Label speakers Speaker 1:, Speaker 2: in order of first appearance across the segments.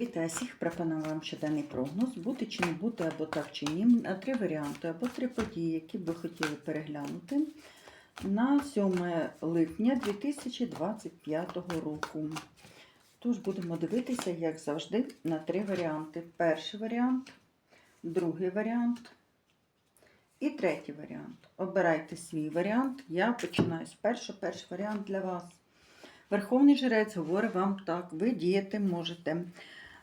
Speaker 1: Вітаю всіх, пропоную вам щоденний прогноз, бути чи не бути, або так чи ні, три варіанти, або три події, які б ви хотіли переглянути на 7 липня 2025 року. Тож будемо дивитися, як завжди, на три варіанти. Перший варіант, другий варіант і третій варіант. Обирайте свій варіант. Я починаю з першого. Перший варіант для вас. Верховний жрець говорить вам так, ви діяти можете.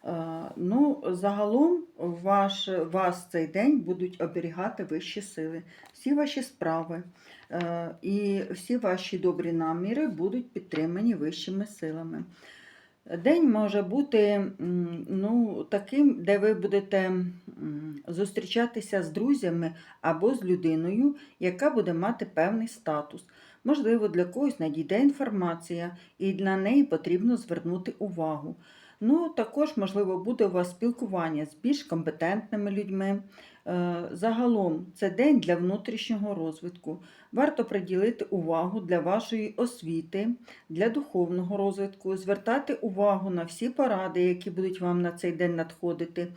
Speaker 1: Е, Ну, загалом ваш, вас цей день будуть оберігати вищі сили. Всі ваші справи е, і всі ваші добрі наміри будуть підтримані вищими силами. День може бути ну, таким, де ви будете зустрічатися з друзями або з людиною, яка буде мати певний статус. Можливо, для когось надійде інформація, і на неї потрібно звернути увагу. Ну, також, можливо, буде у вас спілкування з більш компетентними людьми. Е, Загалом це день для внутрішнього розвитку. Варто приділити увагу для вашої освіти, для духовного розвитку, звертати увагу на всі поради, які будуть вам на цей день надходити,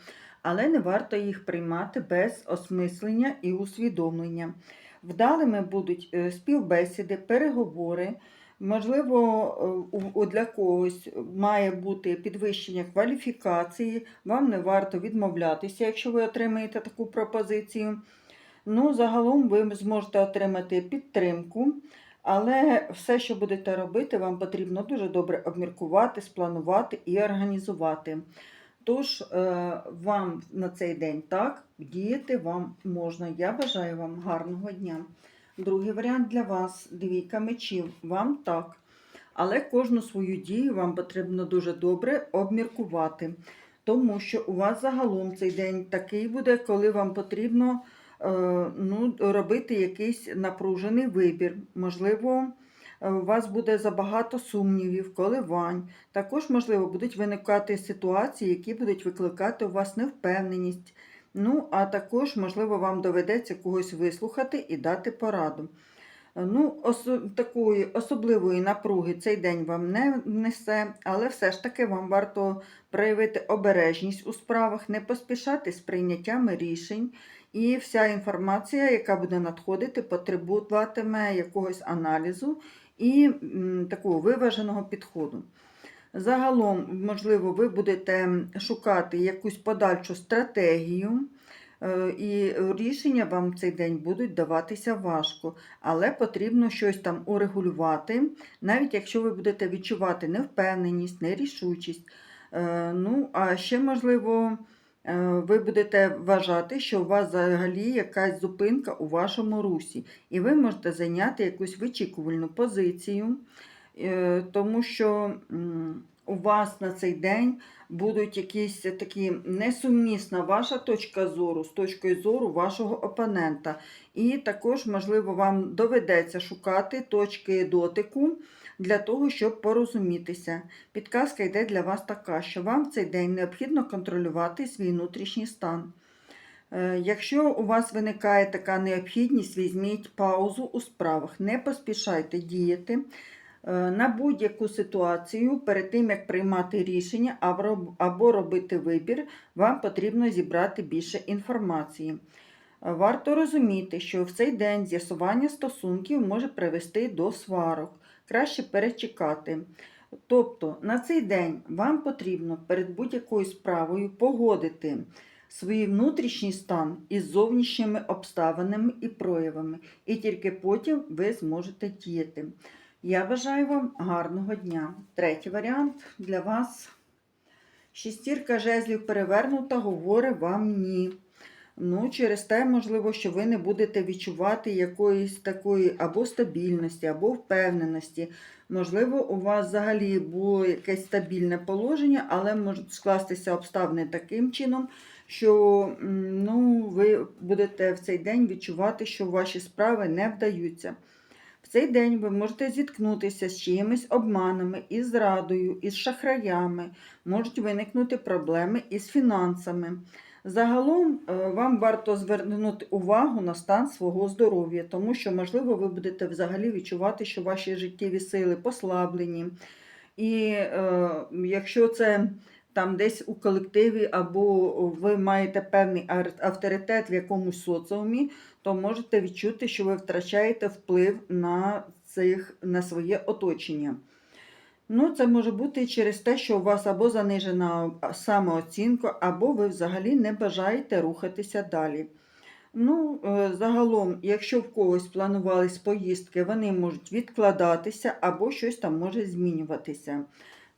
Speaker 1: але не варто їх приймати без осмислення і усвідомлення. Вдалими будуть е, співбесіди, переговори. Можливо, е, для когось має бути підвищення кваліфікації, вам не варто відмовлятися, якщо ви отримаєте таку пропозицію. Ну, загалом ви зможете отримати підтримку, але все, що будете робити, вам потрібно дуже добре обміркувати, спланувати і організувати. Тож, е, вам на цей день так, діяти вам можна. Я бажаю вам гарного дня. Другий варіант для вас двійка мечів. Вам так. Але кожну свою дію вам потрібно дуже добре обміркувати. Тому що у вас загалом цей день такий буде, коли вам потрібно е, ну, робити якийсь напружений вибір. Можливо, е, у вас буде забагато сумнівів, коливань. Також, можливо, будуть виникати ситуації, які будуть викликати у вас невпевненість. Ну, а також, можливо, вам доведеться когось вислухати і дати пораду. Ну, осо- такої особливої напруги цей день вам не несе, але все ж таки вам варто проявити обережність у справах, не поспішати з прийняттями рішень. І вся інформація, яка буде надходити, потребуватиме якогось аналізу і м, такого виваженого підходу. Загалом, можливо, ви будете шукати якусь подальшу стратегію, е, і рішення вам цей день будуть даватися важко, але потрібно щось там урегулювати, навіть якщо ви будете відчувати невпевненість, нерішучість. Е, Ну, а ще, можливо, е, ви будете вважати, що у вас взагалі якась зупинка у вашому русі, і ви можете зайняти якусь вичікувальну позицію, тому що у вас на цей день будуть якісь такі несумісна ваша точка зору з точкою зору вашого опонента. І також, можливо, вам доведеться шукати точки дотику для того, щоб порозумітися. Підказка йде для вас така, що вам в цей день необхідно контролювати свій внутрішній стан. Е, Якщо у вас виникає така необхідність, візьміть паузу у справах, не поспішайте діяти е, на будь-яку ситуацію перед тим, як приймати рішення або- або робити вибір, вам потрібно зібрати більше інформації. Е, Варто розуміти, що в цей день з'ясування стосунків може привести до сварок. Краще перечекати. Тобто на цей день вам потрібно перед будь-якою справою погодити свій внутрішній стан із зовнішніми обставинами і проявами, і тільки потім ви зможете діяти. Я бажаю вам гарного дня. Третій варіант для вас. Шістірка жезлів перевернута, говорить вам ні. Ну, через те, можливо, що ви не будете відчувати якоїсь такої або стабільності, або впевненості. Можливо, у вас взагалі було якесь стабільне положення, але можуть скластися обставини таким чином, що ну, ви будете в цей день відчувати, що ваші справи не вдаються. В цей день ви можете зіткнутися з чиїмись обманами, із зрадою, із шахраями, можуть виникнути проблеми із фінансами. Загалом е, вам варто звернути увагу на стан свого здоров'я, тому що, можливо, ви будете взагалі відчувати, що ваші життєві сили послаблені. І е, якщо це там десь у колективі, або ви маєте певний авторитет в якомусь соціумі, то можете відчути, що ви втрачаєте вплив на, цих, на своє оточення. Ну, це може бути через те, що у вас або занижена самооцінка, або ви взагалі не бажаєте рухатися далі. Ну, е, загалом, якщо в когось планувались поїздки, вони можуть відкладатися або щось там може змінюватися.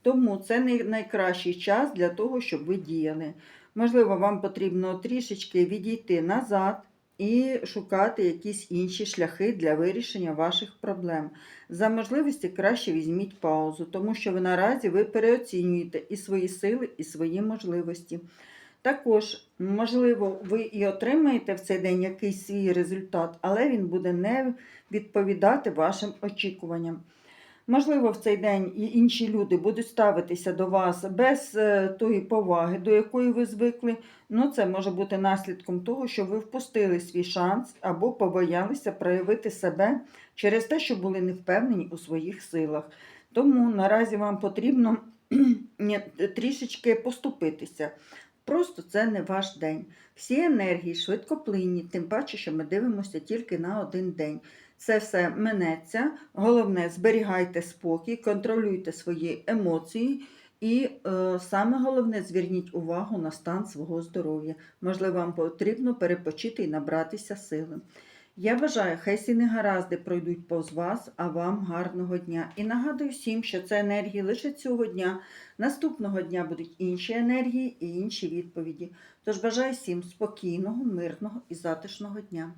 Speaker 1: Тому це не найкращий час для того, щоб ви діяли. Можливо, вам потрібно трішечки відійти назад і шукати якісь інші шляхи для вирішення ваших проблем. За можливості краще візьміть паузу, тому що ви наразі ви переоцінюєте і свої сили, і свої можливості. Також, можливо, ви і отримаєте в цей день якийсь свій результат, але він буде не відповідати вашим очікуванням. Можливо, в цей день і інші люди будуть ставитися до вас без е, тої поваги, до якої ви звикли. Ну, це може бути наслідком того, що ви впустили свій шанс або побоялися проявити себе через те, що були не впевнені у своїх силах. Тому наразі вам потрібно трішечки поступитися. Просто це не ваш день. Всі енергії швидкоплинні, тим паче, що ми дивимося тільки на один день. Це все минеться. Головне, зберігайте спокій, контролюйте свої емоції. І е, саме головне, зверніть увагу на стан свого здоров'я. Можливо, вам потрібно перепочити і набратися сили. Я бажаю, хай всі негаразди пройдуть повз вас, а вам гарного дня. І нагадую всім, що це енергії лише цього дня. Наступного дня будуть інші енергії і інші відповіді. Тож бажаю всім спокійного, мирного і затишного дня.